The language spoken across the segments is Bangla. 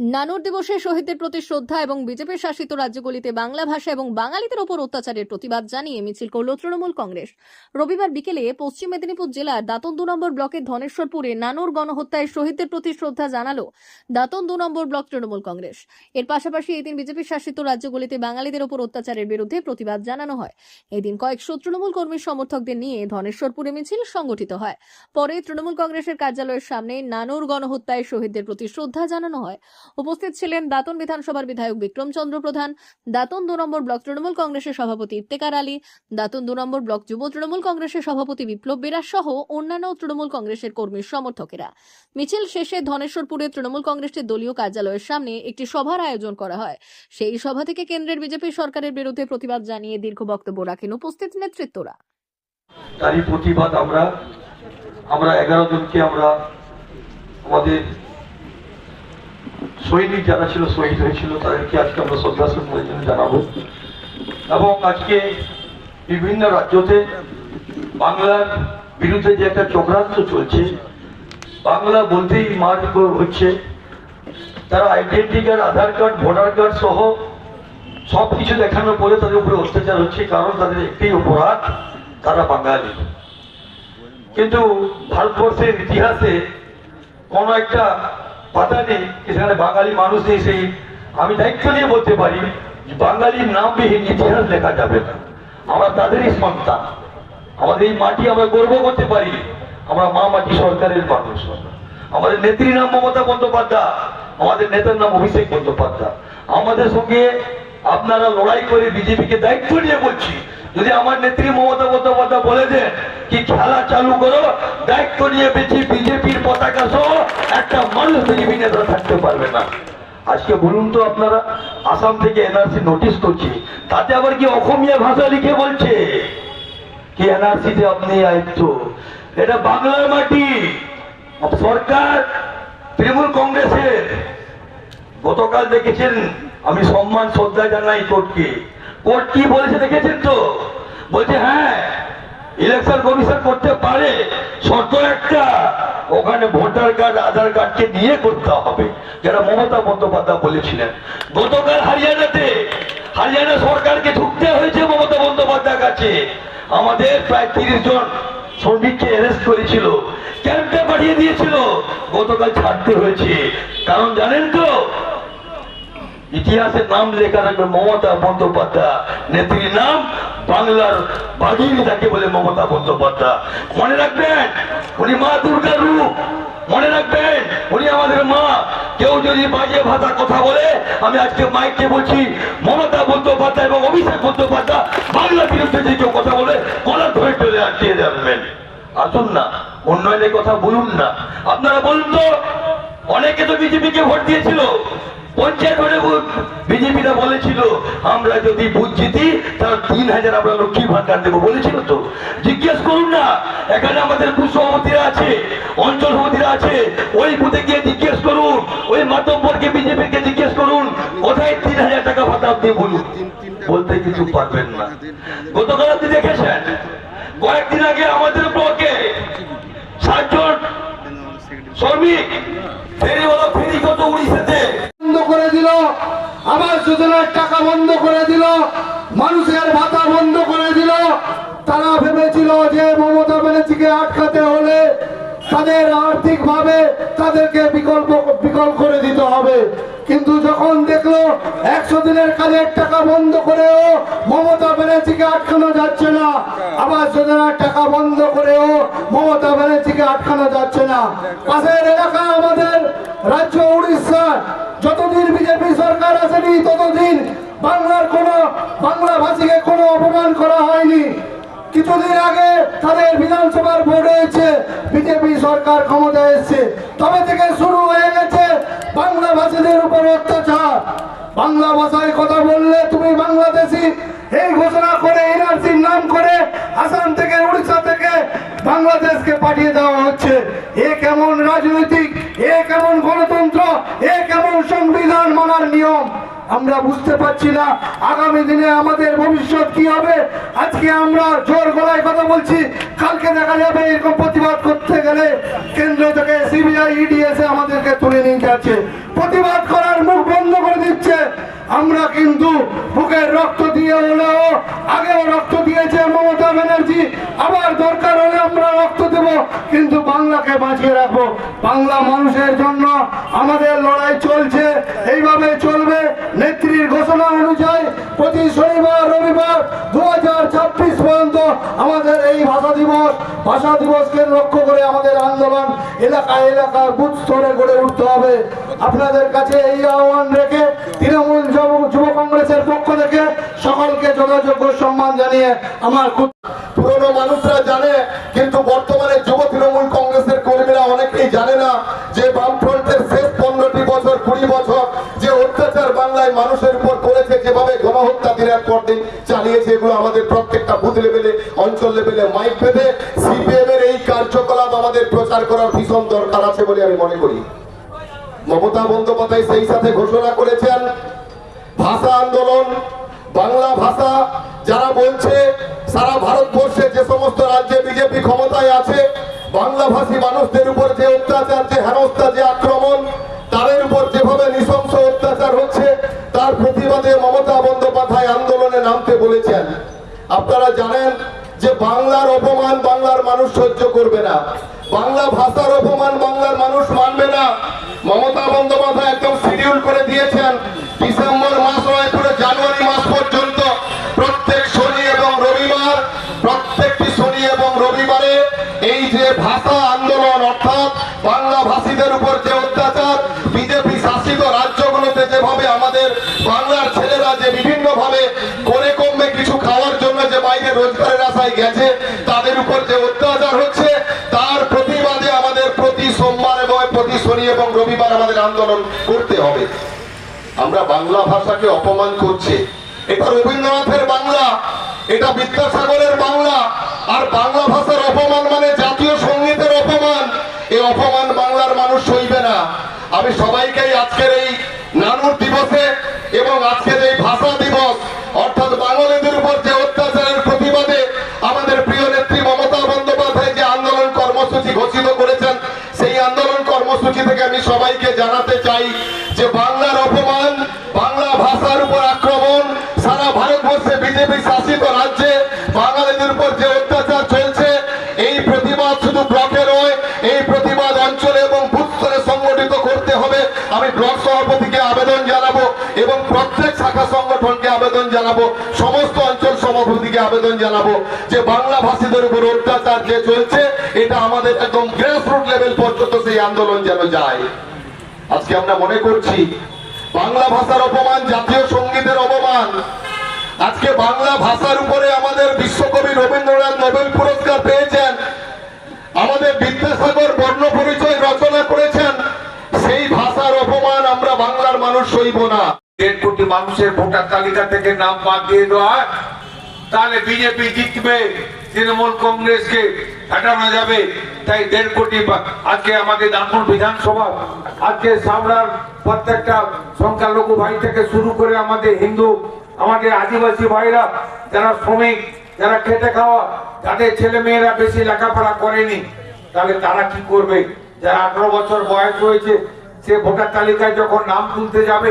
নানুর দিবসে শহীদদের প্রতি শ্রদ্ধা এবং বিজেপি শাসিত রাজ্যগুলিতে বাংলা ভাষা এবং বাঙালিদের ওপর অত্যাচারের প্রতিবাদ জানিয়ে মিছিল করল তৃণমূল কংগ্রেস। রবিবার বিকেলে পশ্চিম মেদিনীপুর জেলার দাতন দু নম্বর ব্লকের ধনেশ্বরপুরে নানুর গণহত্যায় শহীদদের প্রতি শ্রদ্ধা জানালো দাতন দু নম্বর ব্লক তৃণমূল কংগ্রেস। এর পাশাপাশি এদিন দিন বিজেপি শাসিত রাজ্যগুলিতে বাঙালিদের ওপর অত্যাচারের বিরুদ্ধে প্রতিবাদ জানানো হয়। এদিন কয়েকশো তৃণমূল কর্মীর সমর্থকদের নিয়ে ধনেশ্বরপুরে মিছিল সংগঠিত হয়। পরে তৃণমূল কংগ্রেসের কার্যালয়ের সামনে নানুর গণহত্যায় শহীদদের প্রতি শ্রদ্ধা জানানো হয়। উপস্থিত ছিলেন দাতন বিধানসভার বিধায়ক বিক্রম চন্দ্র প্রধান, দাতন দু নম্বর ব্লক তৃণমূল কংগ্রেসের সভাপতি ইফতেকার আলী, দাতন দু নম্বর ব্লক যুব তৃণমূল কংগ্রেসের সভাপতি বিপ্লব বেরা সহ অন্যান্য তৃণমূল কংগ্রেসের কর্মীর সমর্থকেরা। মিছিল শেষে ধনেশ্বরপুরে তৃণমূল কংগ্রেসের দলীয় কার্যালয়ের সামনে একটি সভার আয়োজন করা হয়। সেই সভা থেকে কেন্দ্রের বিজেপি সরকারের বিরুদ্ধে প্রতিবাদ জানিয়ে দীর্ঘ বক্তব্য রাখেন উপস্থিত নেতৃত্বরা। তারই প্রতিবাদ আমরা আমরা এগারো জনকে আমরা আমাদের সৈনিক যারা ছিল, শহীদ হয়েছিল, তাদেরকে আজকে আমরা শ্রদ্ধা শ্রদ্ধার জন্য জানাব। এবং আজকে বিভিন্ন রাজ্যতে বাংলার বিরুদ্ধে যে একটা চক্রান্ত চলছে, বাংলা বলতেই মার হচ্ছে। তারা identity card Aadhaar card voter card সহ সব কিছু দেখানোর পরে তাদের উপরে অত্যাচার হচ্ছে, কারণ তাদের একটাই অপরাধ তারা বাঙালি। কিন্তু ভারতবর্ষের ইতিহাসে কোন একটা পাতা নেই। সেখানে বাঙালি মানুষ নেই সেই। আমি দায়িত্ব নিয়ে বলতে পারি, বাঙালির নামবিহীন ইতিহাস লেখা যাবে না। আমরা তাদেরই সন্তান। আমাদের এই মাটি আমরা গর্ব করতে পারি। আমরা মা মাটি সরকারের মানুষ। আমাদের নেত্রীর নাম মমতা বন্দ্যোপাধ্যায়। আমাদের নেতার নাম অভিষেক বন্দ্যোপাধ্যায়। আমাদের সঙ্গে আপনারা লড়াই করে বিজেপিকে দায়িত্ব নিয়ে বলছি। যদি আমার নেত্রী মমতা বন্দ্যোপাধ্যায় বলে দেন কি খেলা চালু করো, দায়িত্ব নিয়ে বেশি বিজেপির পতাকা সহ একটা মানুষ বিজেপি নেতা থাকতে পারবে না। আজকে বলুন তো আপনারা, আসাম থেকে এনআরসি নোটিশ করছি, তাতে আবার কি অসমীয়া ভাষা লিখে বলছে? কি এনআরসিতে আপনি আয়ত্ত? এটা বাংলার মাটি। সরকার তৃণমূল কংগ্রেসের। গতকাল দেখেছেন, আমি সম্মান, শ্রদ্ধা জানাই কোর্টকে। কোর্ট কি বলেছে দেখেছেন তো? বলছে হ্যাঁ ইলেকশন কমিশন করতে পারে, শর্ত একটা, ওখানে ভোটার কার্ড আধার কার্ডকে নিয়ে করতে হবে। যেটা মমতা বন্দ্যোপাধ্যায় বলেছিলেন। গতকাল হরিয়ানাতে, হরিয়ানা সরকারকে ঢুকতে হয়েছে মমতা বন্দ্যোপাধ্যায়ের কাছে। আমাদের প্রায় তিরিশ জন শ্রমিককে অ্যারেস্ট করেছিল ক্যাম্পে পাঠিয়ে দিয়েছিল। গতকাল ছাড়তে হয়েছে। কারণ জানেন তো ইতিহাসের নাম লেখা থাকবে মমতা বন্দ্যোপাধ্যায়। নেত্রীর নাম বাংলার বাঘিনী তাকে বলে মমতা বন্দ্যোপাধ্যায়। মনে রাখবেন, উনি মা দুর্গার রূপ। মনে রাখবেন, উনি আমাদের মা। কেউ যদি বাজে ভাষা কথা বলে, আমি আজকে মাইকে বলছি, মমতা বন্দ্যোপাধ্যায় এবং অভিষেক বন্দ্যোপাধ্যায় বাংলার বিরুদ্ধে যে কেউ কথা বলে গলার ধরে চলে আটকিয়ে যাবেন। আসুন না, উন্নয়নের কথা বলুন না। আপনারা বলুন তো, অনেকে তো বিজেপিকে ভোট দিয়েছিল। কোথায় তিন হাজার টাকা ভাতা আপনি বলুন? বলতে কিছু পারবেন না। গতকাল আপনি দেখেছেন, কয়েকদিন আগে আমাদের ব্লকে সাতজন শ্রমিক ফেরিওয়ালা ফেরি কত উড়িষ্যাতে বন্ধ করে দিল আবাস যোজনার টাকা বন্ধ করে দিল। মানুষের ভাতা বন্ধ করে দিল। তারা ভেবেছিল যে মমতা ব্যানার্জিকে আটকাতে হলে তাদের আর্থিক ভাবে তাদেরকে বিকল্প বিকল্প করে দিতে হবে। কিন্তু যখন দেখল একশো দিনের কাজের টাকা বন্ধ করেও মমতা ব্যানার্জিকে আটকানো যাচ্ছে না, আবাস যোজনার টাকা বন্ধ করেও মমতা ব্যানার্জিকে আটকানো যাচ্ছে না। পাশের এলাকা আমাদের রাজ্য উড়িষ্যা যতদিন বিজেপি সরকার আসেনি, ততদিন বাংলার কোনো বাংলা ভাষীকে কোনো অপমান করা হয়নি। কিছুদিন আগে তাদের বিধানসভার ভোট হয়েছে, বিজেপি সরকার ক্ষমতায় এসছে। তবে থেকে শুরু হয়ে গেছে বাংলা ভাষীদের উপর অত্যাচার। বাংলা ভাষায় কথা বললে তুমি বাংলাদেশি। এই ঘোষণা করে এনআরসির নাম করে আসাম থেকে, উড়িষ্যা থেকে বাংলাদেশকে পাঠিয়ে দেওয়া হচ্ছে। এ কেমন রাজনৈতিক, এ কেমন গণতন্ত্র, এ কেমন সংবিধান মানার নিয়ম? আমরা বুঝতে পারছি না আগামী দিনে আমাদের ভবিষ্যৎ কি হবে। আজকে আমরা জোর গলায় কথা বলছি। কালকে দেখা যাবে, এরকম প্রতিবাদ করতে গেলে কেন্দ্র থেকে সিবিআই ইডি এসে আমাদেরকে তুলে নিয়ে যাচ্ছে। প্রতিবাদ করার মুখ বন্ধ করে দিচ্ছে। আমরা কিন্তু বুকের রক্ত দিয়ে হলেও আগেও রক্ত দিয়েছে মমতা ব্যানার্জি। আবার দরকার হলে আমরা রক্ত দেব, কিন্তু বাংলাকে বাঁচিয়ে রাখব। বাংলা মানুষের জন্য আমাদের লড়াই চলছে, এইভাবে চলবে। নেত্রীর ঘোষণা অনুযায়ী প্রতি শনিবার, রবিবার দু হাজার ছাব্বিশ পর্যন্ত আমাদের এই ভাষা দিবস ভাষা দিবসকে লক্ষ্য করে আমাদের আন্দোলন এলাকা এলাকার বুথ স্তরে গড়ে উঠতে হবে। আপনাদের কাছে এই আহ্বান রেখে তৃণমূল যুব- কংগ্রেসের পক্ষ থেকে সকলকে যথাযোগ্য সম্মান জানিয়ে আমার পুরনো মানুষরা জানে, কিন্তু বর্তমানে যুব তৃণমূল কংগ্রেসের কর্মীরা অনেকেই জানে না যে বামফ্রন্টের শেষ পনেরোটি বছর, কুড়ি বছর যে অত্যাচার বাংলায় মানুষের উপর করেছে, যেভাবে গণহত্যা দিনের পর দিন চালিয়েছে, এগুলো আমাদের প্রত্যেকটা বুথ লেভেলে, অঞ্চল লেভেলে মাইক পেতে সিপিএম এর এই কার্যকলাপ আমাদের প্রচার করার ভীষণ দরকার আছে বলে আমি মনে করি। মমতা বন্দ্যোপাধ্যায় সেই সাথে ঘোষণা করেছেন, ভাষা আন্দোলন, বাংলা ভাষা, যারা বলছে সারা ভারতবর্ষে যে সমস্ত রাজ্যে বিজেপি ক্ষমতায় আছে বাংলা ভাষী মানুষদের উপর যে অত্যাচার, যে হেনস্থা, যে আক্রমণ আপনারা জানেন যে বাংলার অপমান বাংলার মানুষ সহ্য করবে না। বাংলা ভাষার অপমান বাংলার মানুষ মানবে না। মমতা বন্দ্যোপাধ্যায় একদম শিডিউল করে দিয়েছেন ডিসেম্বর মাস নয়, পুরো জানুয়ারি মাস পর্যন্ত। প্রত্যেক শনি এবং রবিবার, প্রত্যেকটি শনি এবং রবিবারে এই যে ভাষা আন্দোলন, অর্থাৎ বাংলা ভাষীদের উপর যে অত্যাচার, বিজেপি শাসিত রাজ্যগুলোতে যেভাবে আমাদের বাংলার ছেলেরা যে বিভিন্ন যে রোজগারের আশায় গেছে, তাদের উপর যে অত্যাচার হচ্ছে, তার প্রতিবাদে আমাদের প্রতি সোমবার এবং প্রতি শনি এবং রবিবার আমাদের আন্দোলন করতে হবে। আমরা বাংলা ভাষাকে অপমান করছে। এটা রবীন্দ্রনাথের বাংলা, এটা বিদ্যাসাগরের বাংলা, আর বাংলা ভাষার অপমান মানে জাতীয় সঙ্গীতের অপমান। এই অপমান বাংলার মানুষ সইবে না। আমি সবাইকেই আজকের এই নানুর দিবসে সবাইকে জানাতে চাই যে বাংলার অপমান, বাংলা ভাষার উপর আক্রমণ, সারা ভারতবর্ষে বিজেপি শাসিত রাজ্যে বাঙালিদের উপর যে অত্যাচার চলছে, এই প্রতিবাদ শুধু ব্লকে নয়, এই প্রতিবাদ অঞ্চলে এবং স্তরে সংগঠিত করতে হবে। আমি ব্লক সভাপতিকে আবেদন জানাব এবং প্রত্যেক শাখা সংগঠনকে আবেদন জানাব। সমস্ত অঞ্চল সভাপতিকে আবেদন জানাব যে বাংলা ভাষীদের উপর অত্যাচার যে চলছে, এটা আমাদের একদম গ্রাস রুট লেভেল পর্যন্ত সেই আন্দোলন যেন যায়। আজকে আমরা মনে করছি, বাংলা ভাষার অপমান, জাতীয় সঙ্গীতের অপমান। আজকে বাংলা ভাষার উপরে আমাদের বিশ্বকবি রবীন্দ্রনাথ নোবেল পুরস্কার পেয়েছেন। আমাদের বিদ্যাসাগর বর্ণ পরিচয় রচনা করেছেন। সেই ভাষার অপমান আমরা বাংলার মানুষ সইব না। দেড় কোটি মানুষের ভোটার তালিকা থেকে নাম বাদ দিয়ে দেওয়া তাহলে বিজেপি জিতবে, তৃণমূল কংগ্রেসকে হটানো যাবে। তাই দেড় কোটি আজকে আমাদের দামপুর বিধানসভা, আজকে সামলার প্রত্যেকটা সংখ্যালঘু ভাই থেকে শুরু করে আমাদের হিন্দু, আমাদের আদিবাসী ভাইরা, যারা শ্রমিক, যারা খেটে খাওয়া যাদের ছেলে মেয়েরা বেশি লেখাপড়া করেনি। তাহলে তারা কি করবে? যারা আঠারো বছর বয়স হয়েছে, সে ভোটার তালিকায় যখন নাম তুলতে যাবে,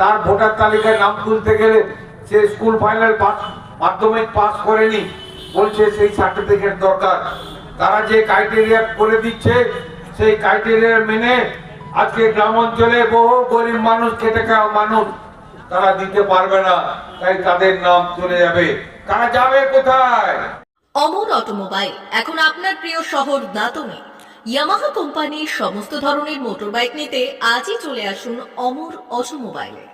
তার ভোটার তালিকায় নাম তুলতে গেলে সে স্কুল ফাইনাল পাস মাধ্যমিক পাস করেনি। বলছে সেই সার্টিফিকেট দরকার। তারা যে ক্রাইটেরিয়া করে দিচ্ছে, সেই ক্রাইটেরিয়া মেনে আজকে গ্রাম অঞ্চলে বহু গরিব মানুষ, খেটে খাওয়া মানুষ, তারা দিতে পারবে না। তাই তাদের নাম চলে যাবে। তারা যাবে কোথায়? অমর অটোমোবাইল, এখন আপনার প্রিয় শহর দাতনে। ইয়ামাহা কোম্পানির সমস্ত ধরনের মোটরবাইক নিতে আজই চলে আসুন অমর অটোমোবাইলে।